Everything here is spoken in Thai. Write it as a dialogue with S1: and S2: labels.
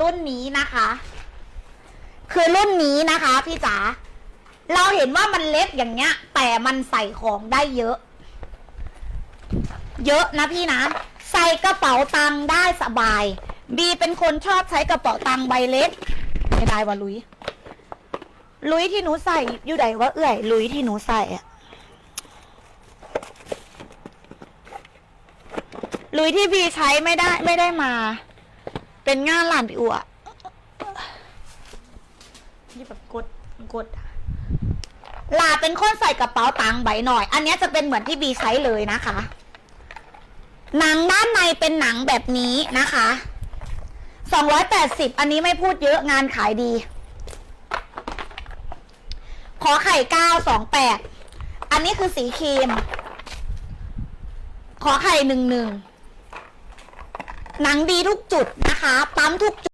S1: รุ่นนี้นะคะ คือรุ่นนี้นะคะพี่จ๋าเราเห็นว่ามันเล็กอย่างเงี้ย แต่มันใส่ของได้เยอะ เยอะนะพี่นะ ใส่กระเป๋าตังค์ได้สบาย บีเป็นคนชอบใช้กระเป๋าตังค์ใบเล็กไม่ได้วะลุย ลุยที่หนูใส่อยู่ไหนวะเอื่อย ลุยที่หนูใส่อะลุยที่บีใช้ไม่ได้ไม่ได้มา เป็นงานหลานพี่อัวนี่แบบกดกดหลาเป็นคนใส่กระเป๋าตังค์ใบหน่อย อันเนี้ยจะเป็นเหมือนที่บีใช้เลยนะคะ หนังด้านในเป็นหนังแบบนี้นะคะ280อันนี้ไม่พูดเยอะงานขายดี ขอไข่928อันนี้คือสีครีม ขอไข่11 หนังดีทุกจุดนะคะ ปั๊มทุกจุด